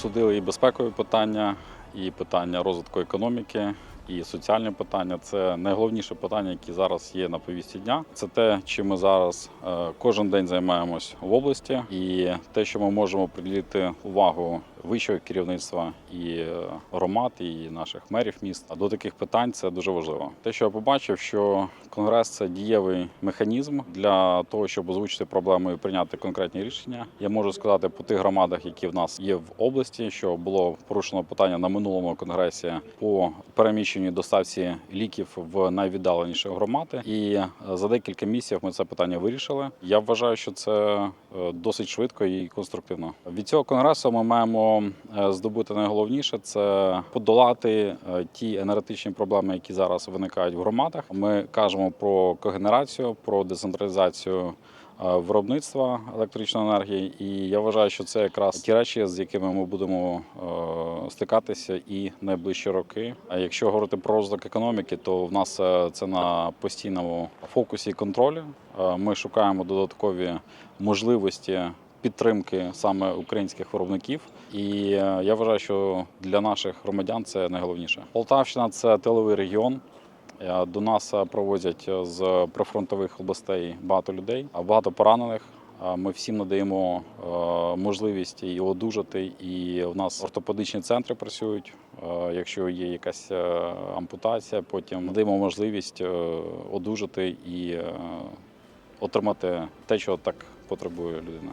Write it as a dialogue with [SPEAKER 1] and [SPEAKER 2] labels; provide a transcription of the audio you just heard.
[SPEAKER 1] обсудили і безпекові питання, і питання розвитку економіки. І соціальні питання це найголовніше питання, які зараз є на повісті дня. Це те, чим ми зараз е, кожен день займаємось в області, і те, що ми можемо приділити увагу вищого керівництва і е, громад, і наших мерів міст до таких питань це дуже важливо. Те, що я побачив, що конгрес це дієвий механізм для того, щоб озвучити проблему і прийняти конкретні рішення. Я можу сказати по тих громадах, які в нас є в області, що було порушено питання на минулому конгресі по переміщенню доставці ліків в найвіддаленіші громади. І е, за декілька місяців ми це питання вирішили. Я вважаю, що це е, досить швидко і конструктивно. Від цього конгресу ми маємо е, здобути найголовніше це подолати ті енергетичні проблеми, які зараз виникають в громадах. Ми кажемо про когенерацію, про децентралізацію. Е, Виробництва електричної енергії, і я вважаю, що це якраз ті речі, з якими ми будемо е, стикатися і найближчі роки. А якщо говорити про розвиток економіки, то в нас е, це на постійному фокусі і контролі. Ми шукаємо додаткові можливості підтримки саме українських виробників. І я вважаю, що для наших громадян це найголовніше. Полтавщина це тиловий регіон. Е, До нас е, провозять е, з прифронтових областей багато людей, багато поранених. Ми всім надаємо можливість і одужати. І в нас ортопедичні центри працюють. Якщо є якась ампутація, потім надаємо можливість одужати і отримати те, що так потребує людина.